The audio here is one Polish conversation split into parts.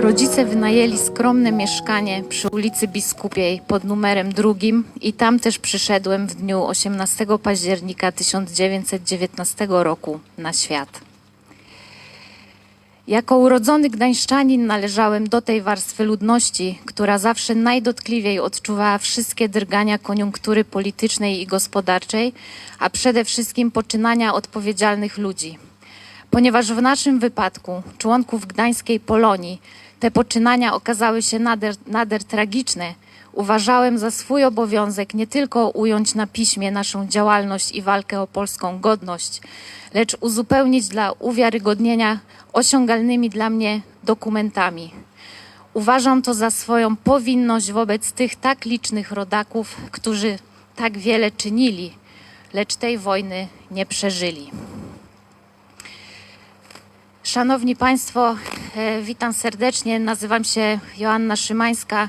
Rodzice wynajęli skromne mieszkanie przy ulicy Biskupiej pod numerem drugim i tam też przyszedłem w dniu 18 października 1919 roku na świat. Jako urodzony gdańszczanin należałem do tej warstwy ludności, która zawsze najdotkliwiej odczuwała wszystkie drgania koniunktury politycznej i gospodarczej, a przede wszystkim poczynania odpowiedzialnych ludzi. Ponieważ w naszym wypadku, członków gdańskiej Polonii, te poczynania okazały się nader, nader tragiczne, uważałem za swój obowiązek nie tylko ująć na piśmie naszą działalność i walkę o polską godność, lecz uzupełnić dla uwiarygodnienia osiągalnymi dla mnie dokumentami. Uważam to za swoją powinność wobec tych tak licznych rodaków, którzy tak wiele czynili, lecz tej wojny nie przeżyli. Szanowni Państwo, witam serdecznie. Nazywam się Joanna Szymańska.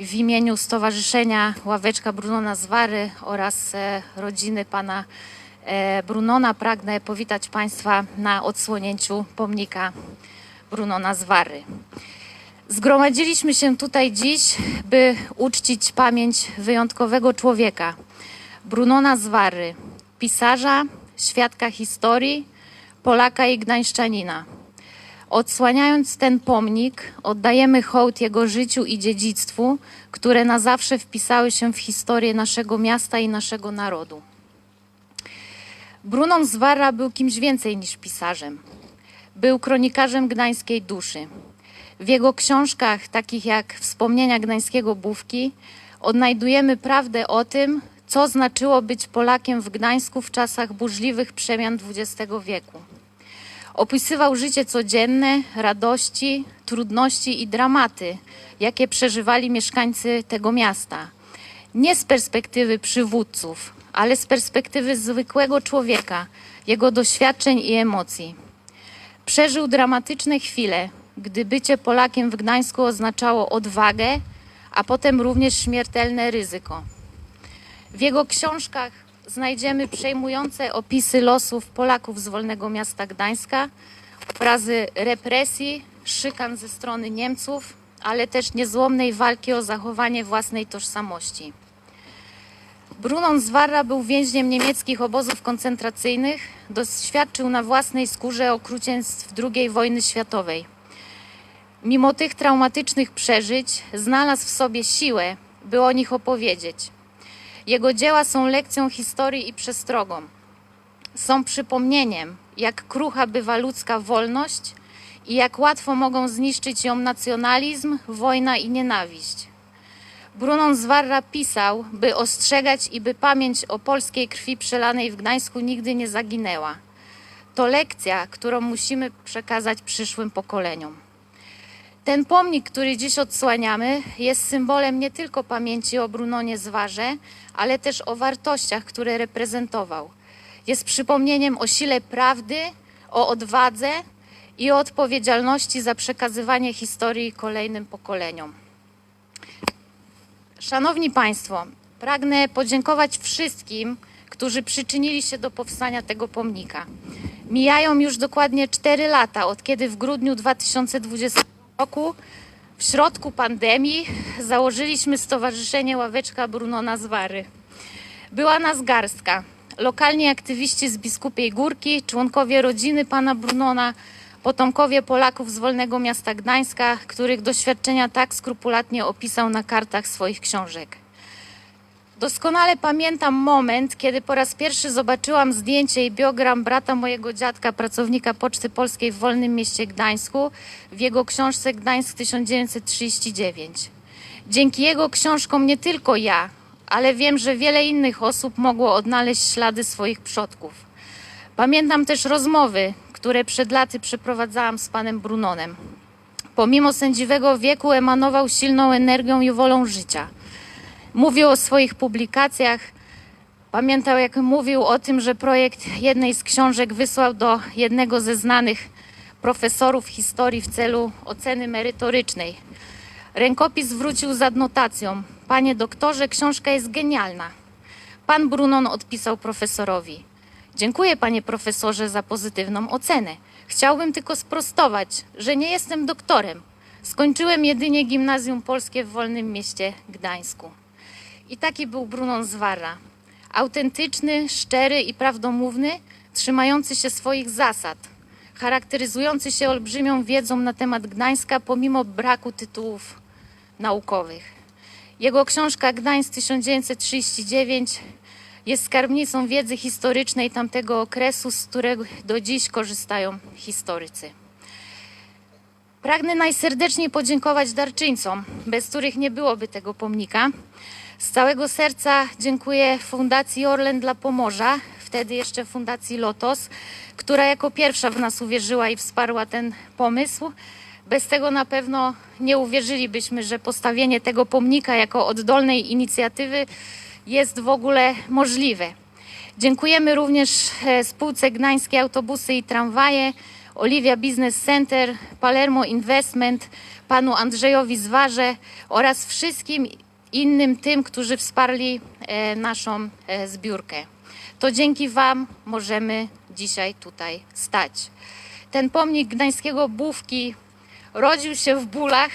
W imieniu Stowarzyszenia Ławeczka Brunona Zwary oraz e, rodziny pana e, Brunona pragnę powitać Państwa na odsłonięciu pomnika Brunona Zwary. Zgromadziliśmy się tutaj dziś, by uczcić pamięć wyjątkowego człowieka, Brunona Zwary, pisarza, świadka historii, Polaka i Gdańszczanina. Odsłaniając ten pomnik, oddajemy hołd jego życiu i dziedzictwu, które na zawsze wpisały się w historię naszego miasta i naszego narodu. Brunon Zwara był kimś więcej niż pisarzem. Był kronikarzem gdańskiej duszy. W jego książkach, takich jak Wspomnienia Gdańskiego Bówki, odnajdujemy prawdę o tym, co znaczyło być Polakiem w Gdańsku w czasach burzliwych przemian XX wieku. Opisywał życie codzienne, radości, trudności i dramaty, jakie przeżywali mieszkańcy tego miasta. Nie z perspektywy przywódców, ale z perspektywy zwykłego człowieka, jego doświadczeń i emocji. Przeżył dramatyczne chwile, gdy bycie Polakiem w Gdańsku oznaczało odwagę, a potem również śmiertelne ryzyko. W jego książkach znajdziemy przejmujące opisy losów Polaków z wolnego miasta Gdańska, obrazy represji, szykan ze strony Niemców, ale też niezłomnej walki o zachowanie własnej tożsamości. Brunon Zwarra był więźniem niemieckich obozów koncentracyjnych, doświadczył na własnej skórze okrucieństw II wojny światowej. Mimo tych traumatycznych przeżyć znalazł w sobie siłę, by o nich opowiedzieć. Jego dzieła są lekcją historii i przestrogą. Są przypomnieniem, jak krucha bywa ludzka wolność i jak łatwo mogą zniszczyć ją nacjonalizm, wojna i nienawiść. Brunon Zwarra pisał, by ostrzegać i by pamięć o polskiej krwi przelanej w Gdańsku nigdy nie zaginęła. To lekcja, którą musimy przekazać przyszłym pokoleniom. Ten pomnik, który dziś odsłaniamy, jest symbolem nie tylko pamięci o Brunonie Zwarze, ale też o wartościach, które reprezentował. Jest przypomnieniem o sile prawdy, o odwadze i o odpowiedzialności za przekazywanie historii kolejnym pokoleniom. Szanowni Państwo, pragnę podziękować wszystkim, którzy przyczynili się do powstania tego pomnika. Mijają już dokładnie 4 lata, od kiedy w grudniu 2020 roku, w środku pandemii, założyliśmy Stowarzyszenie Ławeczka Brunona Zwary. Była nas garstka. Lokalni aktywiści z Biskupiej Górki, członkowie rodziny pana Brunona, potomkowie Polaków z wolnego miasta Gdańska, których doświadczenia tak skrupulatnie opisał na kartach swoich książek. Doskonale pamiętam moment, kiedy po raz pierwszy zobaczyłam zdjęcie i biogram brata mojego dziadka, pracownika Poczty Polskiej w Wolnym Mieście Gdańsku, w jego książce Gdańsk 1939. Dzięki jego książkom nie tylko ja, ale wiem, że wiele innych osób mogło odnaleźć ślady swoich przodków. Pamiętam też rozmowy, które przed laty przeprowadzałam z panem Brunonem. Pomimo sędziwego wieku emanował silną energią i wolą życia. Mówił o swoich publikacjach. Pamiętał, jak mówił o tym, że projekt jednej z książek wysłał do jednego ze znanych profesorów historii w celu oceny merytorycznej. Rękopis wrócił z adnotacją. Panie doktorze, książka jest genialna. Pan Brunon odpisał profesorowi. Dziękuję, panie profesorze, za pozytywną ocenę. Chciałbym tylko sprostować, że nie jestem doktorem. Skończyłem jedynie gimnazjum polskie w wolnym mieście Gdańsku. I taki był Brunon Zwara. Autentyczny, szczery i prawdomówny, trzymający się swoich zasad, charakteryzujący się olbrzymią wiedzą na temat Gdańska pomimo braku tytułów naukowych. Jego książka Gdańsk 1939 jest skarbnicą wiedzy historycznej tamtego okresu, z którego do dziś korzystają historycy. Pragnę najserdeczniej podziękować darczyńcom, bez których nie byłoby tego pomnika. Z całego serca dziękuję Fundacji Orlen dla Pomorza, wtedy jeszcze Fundacji Lotos, która jako pierwsza w nas uwierzyła i wsparła ten pomysł. Bez tego na pewno nie uwierzylibyśmy, że postawienie tego pomnika jako oddolnej inicjatywy jest w ogóle możliwe. Dziękujemy również e, spółce Gdańskie Autobusy i Tramwaje, Oliwia Business Center, Palermo Investment, panu Andrzejowi Zwarze oraz wszystkim innym tym, którzy wsparli e, naszą e, zbiórkę. To dzięki Wam możemy dzisiaj tutaj stać. Ten pomnik gdańskiego Bówki rodził się w bólach,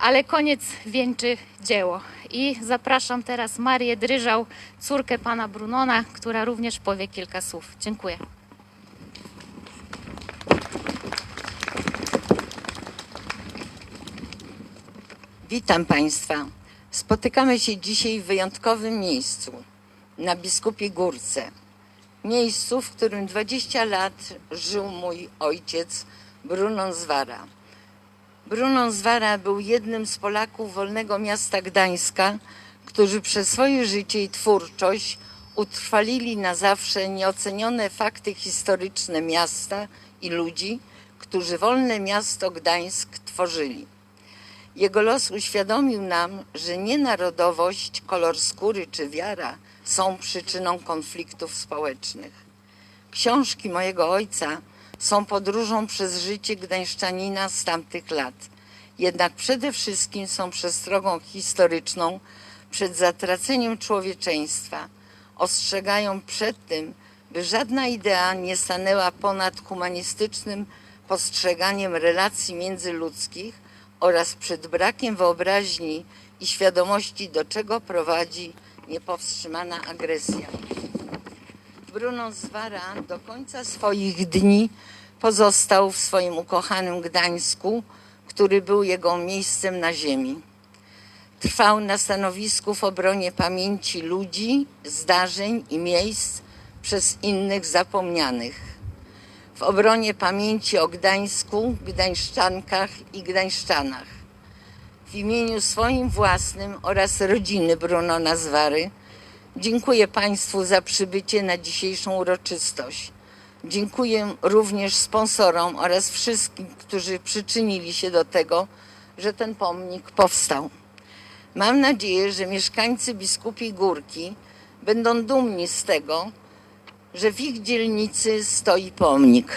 ale koniec wieńczy dzieło. I zapraszam teraz Marię Dryżał, córkę pana Brunona, która również powie kilka słów. Dziękuję. Witam Państwa. Spotykamy się dzisiaj w wyjątkowym miejscu, na Biskupiej Górce. Miejscu, w którym 20 lat żył mój ojciec Brunon Zwara. Brunon Zwara był jednym z Polaków Wolnego Miasta Gdańska, którzy przez swoje życie i twórczość utrwalili na zawsze nieocenione fakty historyczne miasta i ludzi, którzy Wolne Miasto Gdańsk tworzyli. Jego los uświadomił nam, że nie narodowość, kolor skóry czy wiara są przyczyną konfliktów społecznych. Książki mojego ojca są podróżą przez życie gdańszczanina z tamtych lat. Jednak przede wszystkim są przestrogą historyczną przed zatraceniem człowieczeństwa. Ostrzegają przed tym, by żadna idea nie stanęła ponad humanistycznym postrzeganiem relacji międzyludzkich oraz przed brakiem wyobraźni i świadomości, do czego prowadzi niepowstrzymana agresja. Bruno Zwara do końca swoich dni pozostał w swoim ukochanym Gdańsku, który był jego miejscem na ziemi. Trwał na stanowisku w obronie pamięci ludzi, zdarzeń i miejsc przez innych zapomnianych. W obronie pamięci o Gdańsku, Gdańszczankach i Gdańszczanach. W imieniu swoim własnym oraz rodziny Bruno Nazwary dziękuję Państwu za przybycie na dzisiejszą uroczystość. Dziękuję również sponsorom oraz wszystkim, którzy przyczynili się do tego, że ten pomnik powstał. Mam nadzieję, że mieszkańcy Biskupiej Górki będą dumni z tego, że w ich dzielnicy stoi pomnik.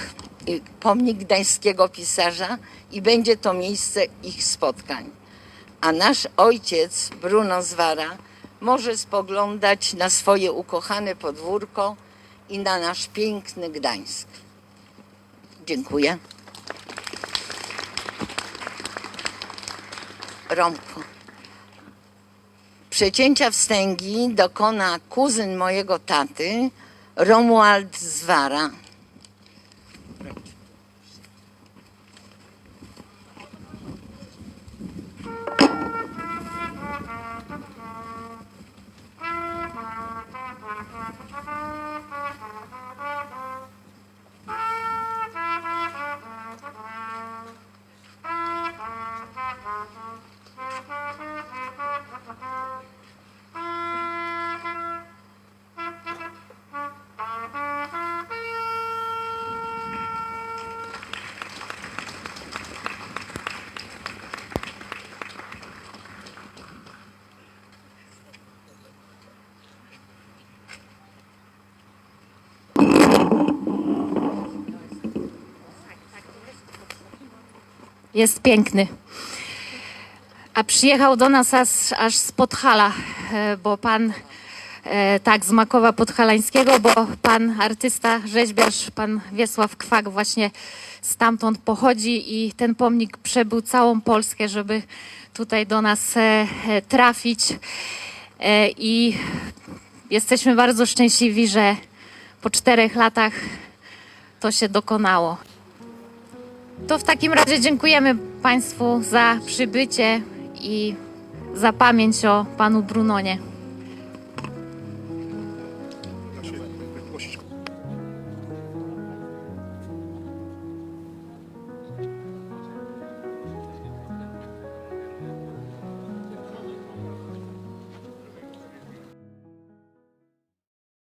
y, Pomnik gdańskiego pisarza i będzie to miejsce ich spotkań. A nasz ojciec, Bruno Zwara, może spoglądać na swoje ukochane podwórko i na nasz piękny Gdańsk. Dziękuję. Romku. Przecięcia wstęgi dokona kuzyn mojego taty, Romuald Zwara. Jest piękny. A przyjechał do nas aż, aż z Podhala, e, bo pan, e, tak, z Makowa Podhalańskiego, bo pan artysta, rzeźbiarz, pan Wiesław Kwak właśnie stamtąd pochodzi i ten pomnik przebył całą Polskę, żeby tutaj do nas e, trafić. I jesteśmy bardzo szczęśliwi, że po czterech latach to się dokonało. To w takim razie dziękujemy Państwu za przybycie i za pamięć o panu Brunonie.